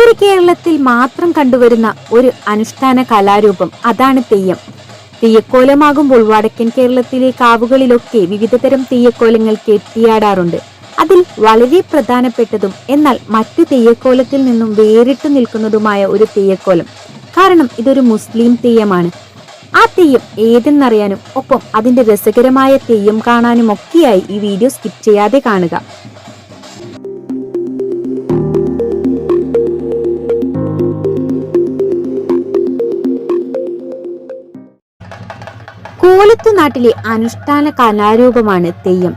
ഉത്തര കേരളത്തിൽ മാത്രം കണ്ടുവരുന്ന ഒരു അനുഷ്ഠാന കലാരൂപം അതാണ് തെയ്യം. തെയ്യക്കോലമാകുമ്പോൾ വടക്കൻ കേരളത്തിലെ കാവുകളിലൊക്കെ വിവിധതരം തെയ്യക്കോലങ്ങൾ കെട്ടിയാടാറുണ്ട്. അതിൽ വളരെ പ്രധാനപ്പെട്ടതും എന്നാൽ മറ്റു തെയ്യക്കോലത്തിൽ നിന്നും വേറിട്ടു നിൽക്കുന്നതുമായ ഒരു തെയ്യക്കോലം. കാരണം ഇതൊരു മുസ്ലിം തെയ്യമാണ്. ആ തെയ്യം ഏതെന്നറിയാനും ഒപ്പം അതിന്റെ രസകരമായ തെയ്യം കാണാനും ഒക്കെയായി ഈ വീഡിയോ സ്കിപ്പ് ചെയ്യാതെ കാണുക. കോലത്തു നാട്ടിലെ അനുഷ്ഠാന കലാരൂപമാണ് തെയ്യം.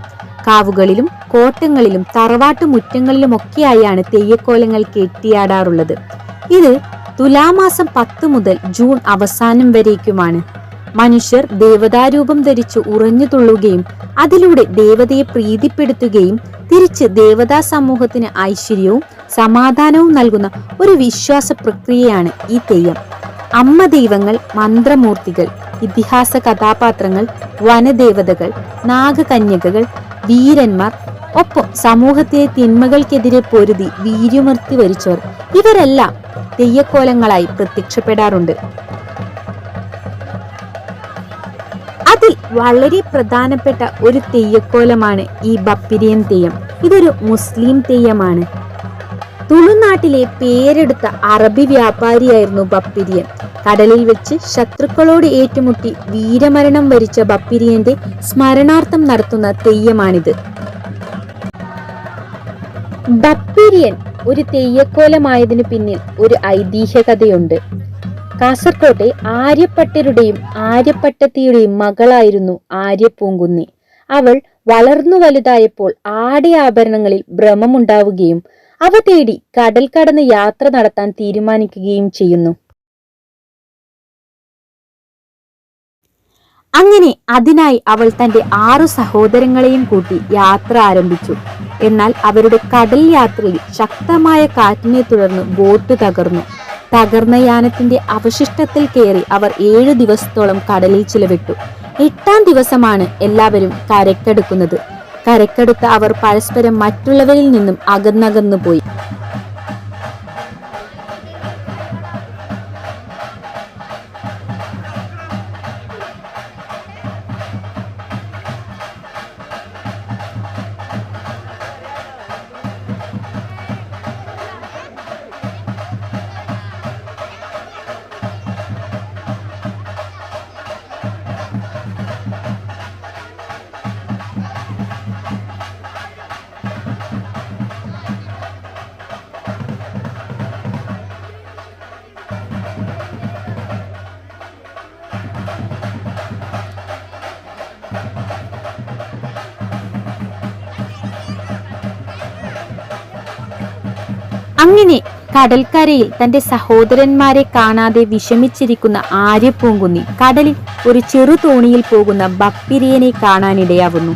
കാവുകളിലും കോട്ടങ്ങളിലും തറവാട്ടു മുറ്റങ്ങളിലുമൊക്കെയായാണ് തെയ്യക്കോലങ്ങൾ കെട്ടിയാടാറുള്ളത്. ഇത് തുലാമാസം പത്ത് മുതൽ ജൂൺ അവസാനം വരേക്കുമാണ്. മനുഷ്യർ ദേവതാരൂപം ധരിച്ച് ഉറഞ്ഞു തുള്ളുകയും അതിലൂടെ ദേവതയെ പ്രീതിപ്പെടുത്തുകയും തിരിച്ച് ദേവതാ സമൂഹത്തിന് ഐശ്വര്യവും സമാധാനവും നൽകുന്ന ഒരു വിശ്വാസ പ്രക്രിയയാണ് ഈ തെയ്യം. അമ്മ ദൈവങ്ങൾ മന്ത്രമൂർത്തികൾ ഇതിഹാസ കഥാപാത്രങ്ങൾ വനദേവതകൾ നാഗകന്യകകൾ വീരന്മാർ ഒപ്പം സമൂഹത്തിലെ തിന്മകൾക്കെതിരെ പൊരുതി വീര്യമർത്തി വരിച്ചവർ. ഇവരെല്ലാം തെയ്യക്കോലങ്ങളായി പ്രത്യക്ഷപ്പെടാറുണ്ട്. അതിൽ വളരെ പ്രധാനപ്പെട്ട ഒരു തെയ്യക്കോലമാണ് ഈ ബപ്പിരിയൻ തെയ്യം. ഇതൊരു മുസ്ലിം തെയ്യമാണ്. തുളുനാട്ടിലെ പേരെടുത്ത അറബി വ്യാപാരിയായിരുന്നു ബപ്പിരിയൻ. കടലിൽ വെച്ച് ശത്രുക്കളോട് ഏറ്റുമുട്ടി വീരമരണം വരിച്ച ബപ്പിരിയന്റെ സ്മരണാർത്ഥം നടത്തുന്ന തെയ്യമാണിത്. ബപ്പിരിയൻ ഒരു തെയ്യക്കോലമായതിനു പിന്നിൽ ഒരു ഐതിഹ്യകഥയുണ്ട്. കാസർകോട്ടെ ആര്യപ്പട്ടരുടെയും ആര്യപ്പട്ടത്തിയുടെയും മകളായിരുന്നു ആര്യപ്പൂങ്കുന്നി അവൾ വളർന്നു വലുതായപ്പോൾ ആടി ആഭരണങ്ങളിൽ ഭ്രമമുണ്ടാവുകയും അവ തേടി കടൽ കടന്ന് യാത്ര നടത്താൻ തീരുമാനിക്കുകയും ചെയ്യുന്നു. അങ്ങനെ അതിനായി അവൾ തന്റെ ആറു സഹോദരങ്ങളെയും കൂട്ടി യാത്ര ആരംഭിച്ചു. എന്നാൽ അവരുടെ കടൽ യാത്രയിൽ ശക്തമായ കാറ്റിനെ തുടർന്ന് ബോട്ട് തകർന്നു. തകർന്ന യാനത്തിന്റെ അവശിഷ്ടത്തിൽ കയറി അവർ ഏഴു ദിവസത്തോളം കടലിൽ ചിലവിട്ടു. എട്ടാം ദിവസമാണ് എല്ലാവരും കരക്കെടുക്കുന്നത് കരക്കെടുത്ത അവർ പരസ്പരം മറ്റുള്ളവരിൽ നിന്നും അകന്നകന്നു പോയി അങ്ങനെ കടൽക്കരയിൽ തന്റെ സഹോദരന്മാരെ കാണാതെ വിഷമിച്ചിരിക്കുന്ന ആര്യപ്പൂങ്കുന്നി കടലിൽ ഒരു ചെറു തോണിയിൽ പോകുന്ന ബപ്പിരിയനെ കാണാനിടയാവുന്നു.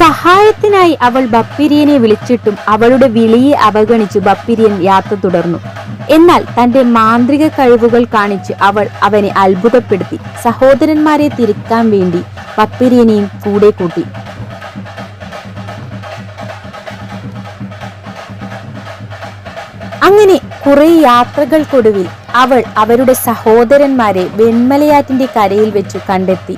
സഹായത്തിനായി അവൾ ബപ്പിരിയനെ വിളിച്ചിട്ടും അവളുടെ വിളിയെ അവഗണിച്ച് ബപ്പിരിയൻ യാത്ര തുടർന്നു. എന്നാൽ തന്റെ മാന്ത്രിക കഴിവുകൾ കാണിച്ച് അവൾ അവനെ അത്ഭുതപ്പെടുത്തി. സഹോദരന്മാരെ തിരുത്താൻ വേണ്ടി ബപ്പിരിയനെയും കൂടെ കൂട്ടി. അങ്ങനെ കുറെ യാത്രകൾക്കൊടുവിൽ അവൾ അവരുടെ സഹോദരന്മാരെ വെൺമലയാറ്റിന്റെ കരയിൽ വെച്ചു കണ്ടെത്തി.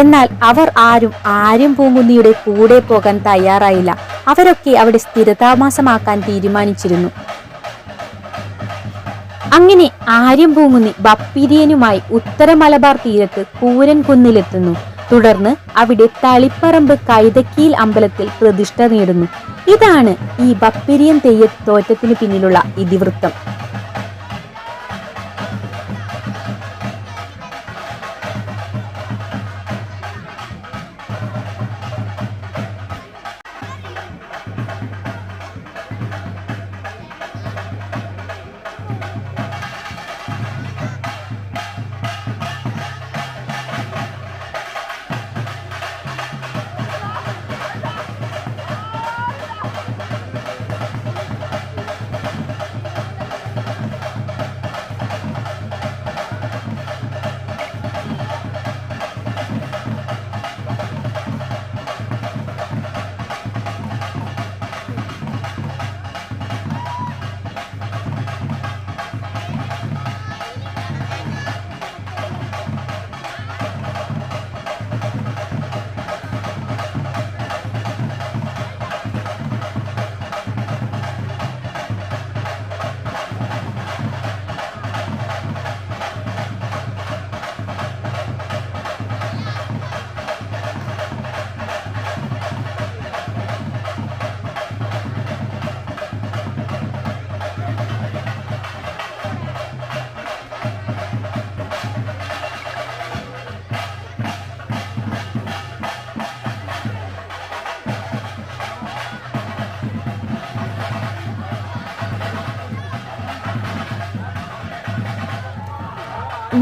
എന്നാൽ അവർ ആരും ആരും പൂങ്കുന്നിയുടെ കൂടെ പോകാൻ തയ്യാറായില്ല. അവരൊക്കെ അവിടെ സ്ഥിരതാമസമാക്കാൻ തീരുമാനിച്ചിരുന്നു. അങ്ങനെ ആര്യം പൂങ്കുന്നി ബപ്പിരിയനുമായി ഉത്തര മലബാർ തീരത്ത് കൂരൻ കുന്നിലെത്തുന്നു. തുടർന്ന് അവിടെ തളിപ്പറമ്പ് കൈതക്കീൽ അമ്പലത്തിൽ പ്രതിഷ്ഠ നേടുന്നു. ഇതാണ് ഈ ബപ്പിരിയൻ തെയ്യത്തോറ്റത്തിന് പിന്നിലുള്ള ഇതിവൃത്തം.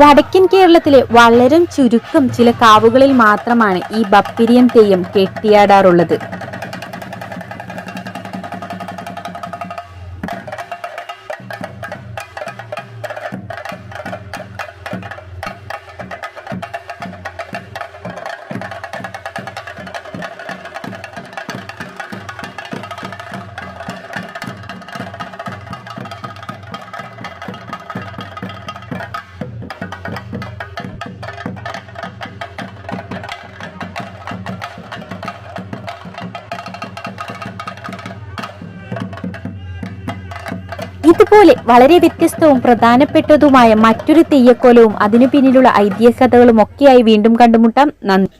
വടക്കൻ കേരളത്തിലെ വളരെ ചുരുക്കം ചില കാവുകളിൽ മാത്രമാണ് ഈ ബപ്പിരിയൻ തെയ്യം കെട്ടിയാടാറുള്ളത്. ഇതുപോലെ വളരെ വ്യത്യസ്തവും പ്രധാനപ്പെട്ടതുമായ മറ്റൊരു തെയ്യക്കോലവും അതിനു പിന്നിലുള്ള ഐതിഹ്യകഥകളും ഒക്കെയായി വീണ്ടും കണ്ടുമുട്ടാം. നന്ദി.